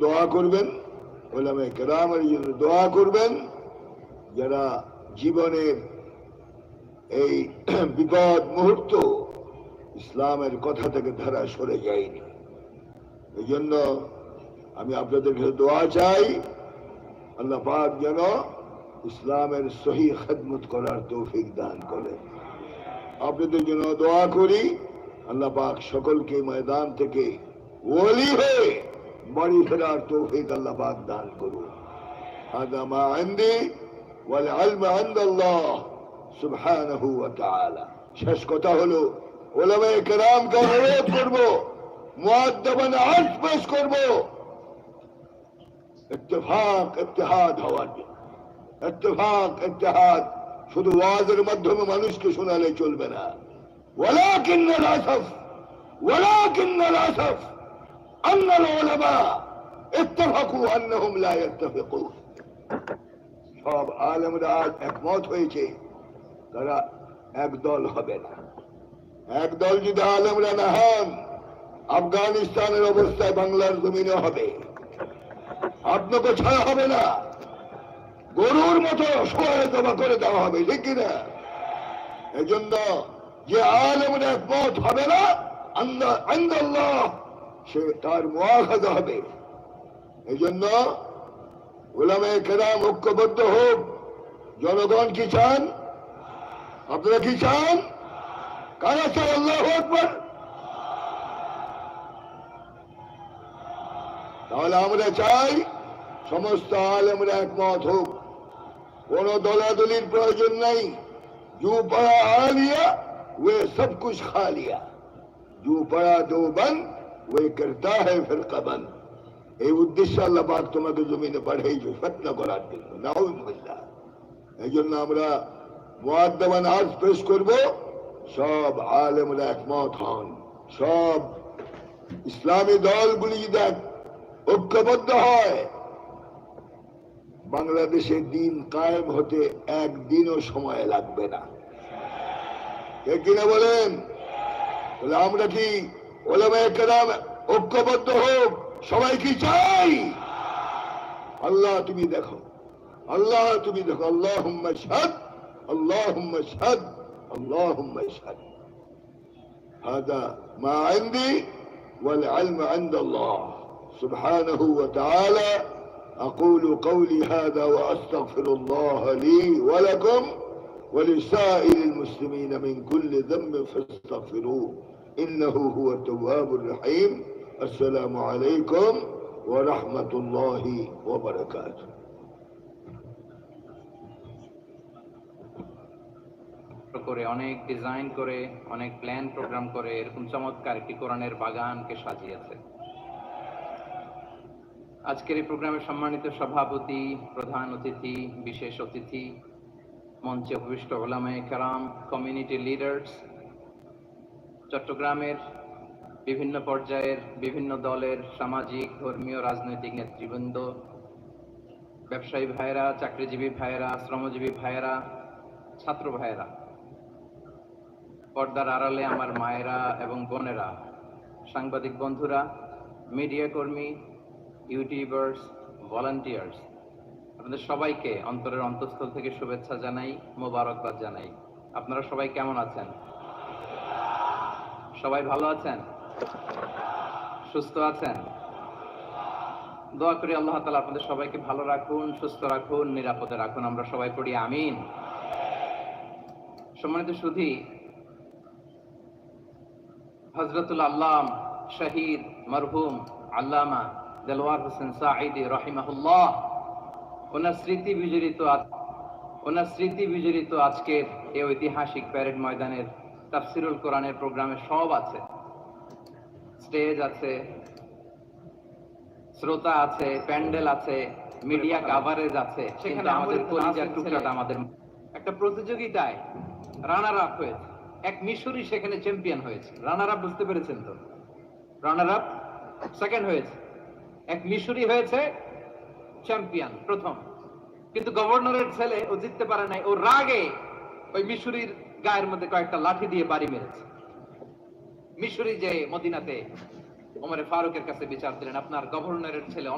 দোয়া করবেন। ওলামে কেরামের জন্য দোয়া করবেন। যারা জীবনের এই বিপদ মুহূর্ত ইসলামের কথা থেকে ধারা সরে যায়নি। এই জন্য আমি আপনাদের কাছে দোয়া চাই, আল্লাহ পাক যেন ইসলামের সহি খেদমত করার তৌফিক দান করে। আপনাদের জন্য দোয়া করি, আল্লাহ পাক সকলকে ময়দান থেকে ওলি হয়ে বাড়ি ফেরার তৌফিক আল্লাহ পাক দান করুন هذا ما عندي والعلم عند الله سبحانه وتعالى শেষ কথা হলো ওলামায়ে কেরামকে অনুরোধ করব মুআদ্দাবান আর্জ পেশ করব ইত্তেফাক ইত্তেহাদ হওয়ার জন্য ইত্তেফাক ইত্তেহাদ শুধু ওয়াজের মাধ্যমে মানুষকে শোনালে চলবে না ولكن الاسف ولكن الاسف ان العلماء اتفقوا انهم لا يتفقون সব আলেমরা আজ একমত হয়েছে তারা একদল হবে না একদল যদি আলেমরা না হন আফগানিস্তানের অবস্থায় বাংলার জমিনে হবে আপনাকে ছাড়া হবে না গরুর মতো সহায়তা করে দেওয়া হবে ঠিক কিনা এই জন্য যে আলেমের একমত হবে না আন্দা- আন্দাল্লাহ সে তার মোয়াখাত হবে। এই জন্য ওলামে কেরাম ঐক্যবদ্ধ হোক। জনগণ কি চান? আপনারা কি চান? কারা চান আল্লাহ একবার তাহলে আমরা চাই সমস্ত আলেমরা একমত হোক। কোন দলাদলির প্রয়োজন নাই। জু পড়া আড়া লিয়া ওয়ে সব কুছ খা লিয়া। জু পড়া দো বন্ধ। এই উদ্দেশ্যে আল্লাহ তোমাকে জমিনে পাঠাইছো করার জন্য এই জন্য আমরা আজ পেশ করব, সব আলেমরা একমত হন। সব ইসলামী দলগুলি যদি ঐক্যবদ্ধ হয়, বাংলাদেশে দিন কায়েম হতে একদিনও সময় লাগবে না। কিনা বলেন? তাহলে আমরা কি ওলামায়ে কেরাম ঐক্যবদ্ধ হোক সবাই কি চাই আল্লাহ তুমি দেখো আল্লাহ তুমি দেখো আল্লাহ শাদ আল্লাহ শাদ আল্লাহ শাদ هذا ما عندي والعلم عند الله سبحانه وتعالى أقول قولي هذا وأستغفر الله لي ولكم ولسائر المسلمين من كل ذنب فاستغفروه إنه هو التواب الرحيم السلام عليكم ورحمة الله وبركاته করে অনেক ডিজাইন করে, অনেক প্ল্যান প্রোগ্রাম করে, এরকম চমৎকার একটি কোরআনের বাগানকে সাজিয়েছে। আজকের এই প্রোগ্রামের সম্মানিত সভাপতি, প্রধান অতিথি, বিশেষ অতিথি, মঞ্চে অভিষ্ট ওলামায় কালাম কমিউনিটি লিডার্স চট্টগ্রামের বিভিন্ন পর্যায়ের, বিভিন্ন দলের সামাজিক, ধর্মীয়, রাজনৈতিক নেতৃবৃন্দ, ব্যবসায়ী ভাইয়েরা, চাকরিজীবী ভাইয়েরা, শ্রমজীবী ভাইয়েরা, ছাত্র ভাইয়েরা, পর্দার আড়ালে আমার মায়েরা এবং বোনেরা, সাংবাদিক বন্ধুরা, মিডিয়া কর্মী, ইউটিউবার্স, ভলান্টিয়ার্স, আপনাদের সবাইকে অন্তরের অন্তঃস্থল থেকে শুভেচ্ছা জানাই, মোবারকবাদ জানাই। আপনারা সবাই কেমন আছেন? সবাই ভালো আছেন? সুস্থ আছেন? দোয়া করি আল্লাহ তালা আপনাদের সবাইকে ভালো রাখুন, সুস্থ রাখুন, নিরাপদে রাখুন। আমরা সবাই পড়ি, আমিন। সম্মানিত সুধী হজরতুল আল্লাম, শহীদ, মরহুম, আল্লামা দেলওয়ার হোসেন সাঈদি রহিমাহুল্লাহ, ওনার স্মৃতি বিজড়িত ওনার স্মৃতি বিজড়িত আজকের এই ঐতিহাসিক প্যারেড ময়দানের তাফসিরুল কোরআনের প্রোগ্রামে সব আছে। স্টেজ আছে শ্রোতা আছে প্যান্ডেল আছে মিডিয়া কাভারেজ আছে সেখানে আমাদের কলিজার টুকরাটা আমাদের একটা প্রতিযোগিতায় রানার আপ হয়েছে। এক মিশরি সেখানে চ্যাম্পিয়ন হয়েছে। রানার আপ বুঝতে পেরেছেন তো? রানার আপ সেকেন্ড হয়েছে। এক মিশরি হয়েছে চ্যাম্পিয়ন প্রথম। কিন্তু গভর্নরের ছেলে ও জিততে পারে নাই। ও রাগে ওই মিশরির গায়ের মধ্যে কয়েকটা লাঠি দিয়ে বাড়ি মেরেছে। মিশরি যে মদিনাতে ওমরে ফারুকের কাছে বিচার দিলেন, আপনার গভর্নরের ছেলে